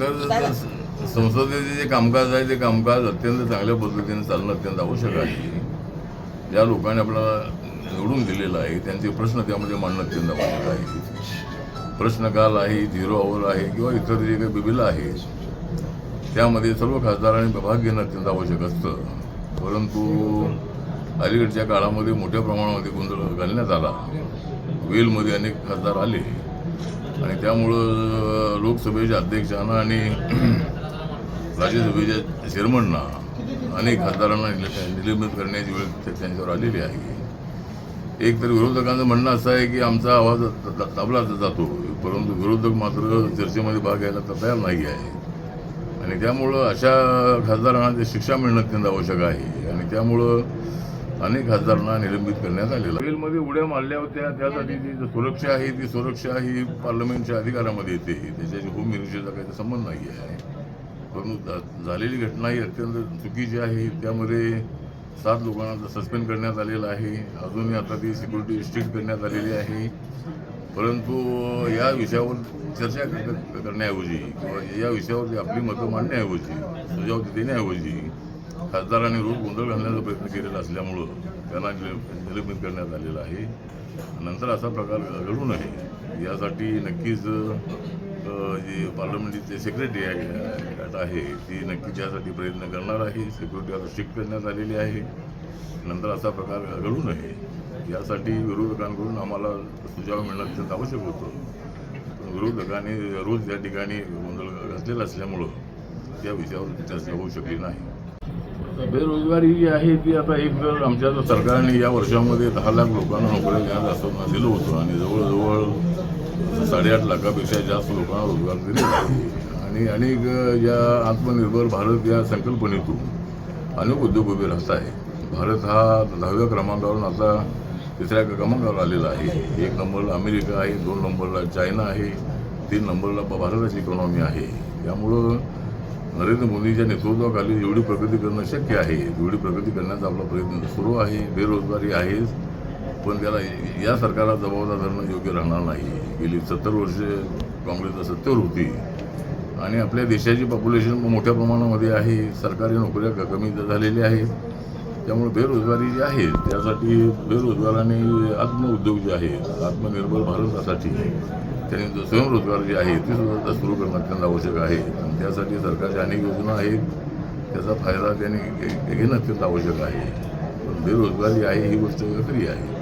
तर संसदेचे जे कामकाज आहे ते कामकाज अत्यंत चांगल्या पद्धतीने चालणं अत्यंत आवश्यक आहे. ज्या लोकांनी आपल्याला निवडून दिलेलं आहे त्यांचे प्रश्न त्यामध्ये मांडणं अत्यंत आवश्यक आहे. प्रश्नकाल आहे झिरो आवर आहे किंवा इतर जे काही बिबिलं आहे त्यामध्ये सर्व खासदारांनी भाग घेणं अत्यंत आवश्यक असतं. परंतु अलीकडच्या काळामध्ये मोठ्या प्रमाणामध्ये गोंधळ घालण्यात आला. वेलमध्ये अनेक खासदार आले. आणि त्यामुळं लोकसभेच्या अध्यक्षांना आणि राज्यसभेच्या चेअरमनना अनेक खासदारांना निलंबित करण्याची वेळ त्यांच्यावर आलेली आहे. एक तर विरोधकांचं म्हणणं असं आहे की आमचा आवाज द- जातो परंतु विरोधक मात्र चर्चेमध्ये भाग घ्यायला तयार नाही आहे. आणि त्यामुळं अशा खासदारांना ते शिक्षा मिळणं अत्यंत आवश्यक आहे. आणि त्यामुळं अनेक खासदारांना निलंबित करण्यात आलेलं रेलमध्ये उड्या मारल्या होत्या. त्यासाठी जी सुरक्षा आहे ती सुरक्षा ही पार्लमेंटच्या अधिकारामध्ये येते. त्याच्याशी होम मिनिस्टरचा काही संबंध नाही आहे. परंतु झालेली घटना ही अत्यंत चुकीची आहे. त्यामध्ये सात लोकांना सस्पेंड करण्यात आलेलं आहे. अजूनही आता ती सिक्युरिटी स्ट्रिक्ट करण्यात आलेली आहे. परंतु या विषयावर चर्चा करण्याऐवजी किंवा या विषयावरती आपली मतं मांडण्याऐवजी सुजाव देण्याऐवजी खासदारांनी रोज गोंधळ घालण्याचा प्रयत्न केलेला असल्यामुळं त्यांना निलंबित करण्यात आलेलं आहे. नंतर असा प्रकार घडू नये यासाठी नक्कीच अ, जी पार्लमेंटचे सेक्रेटरी आहे आहे ती नक्कीच यासाठी प्रयत्न करणार आहे. सिक्युरिटी आता स्ट्रिक्ट करण्यात आलेली आहे. नंतर असा प्रकार घडू नये यासाठी विरोधकांकडून आम्हाला सुझाव मिळणं अत्यंत आवश्यक होतं. पण विरोधकांनी रोज या ठिकाणी गोंधळ घातलेला असल्यामुळं त्या विषयावर चर्चा होऊ शकली नाही. बेरोजगारी जी आहे ती आता एक जर आमच्या सरकारने या वर्षामध्ये दहा लाख लोकांना नोकऱ्या देण्यात असं दिलं होतं आणि जवळजवळ साडेआठ लाखापेक्षा जास्त लोकांना रोजगार दिलेला आहे आणि अनेक या आत्मनिर्भर भारत या संकल्पनेतून अनेक उद्योग उभे राहत आहे भारत हा दहाव्या क्रमांकावरून आता तिसऱ्या क्रमांकावर आलेला आहे. एक नंबरला अमेरिका आहे दोन नंबरला चायना आहे तीन नंबरला भारताची इकॉनॉमी आहे. त्यामुळं नरेंद्र मोदींच्या नेतृत्वाखाली एवढी प्रगती करणं शक्य आहे. एवढी प्रगती करण्याचा आपला प्रयत्न सुरू आहे. बेरोजगारी आहेच पण त्याला या सरकारला जबाबदार धरणं योग्य राहणार नाही. गेली सत्तर वर्षे काँग्रेस सत्तेवर होती. आणि आपल्या देशाची पॉप्युलेशन मोठ्या प्रमाणामध्ये आहे. सरकारी नोकऱ्या कमी झालेल्या आहेत. त्यामुळे बेरोजगारी जी आहे त्यासाठी बेरोजगाराने आत्मउद्योग जे आहेत आत्मनिर्भर भारतासाठी त्यांनी जो स्वयंरोजगार जे आहे ते सुद्धा सुरू करणं अत्यंत आवश्यक आहे. आणि त्यासाठी सरकारच्या अनेक योजना आहेत. त्याचा फायदा त्यांनी घे- घेणं अत्यंत आवश्यक आहे. पण बेरोजगारी आहे ही गोष्ट खरी आहे.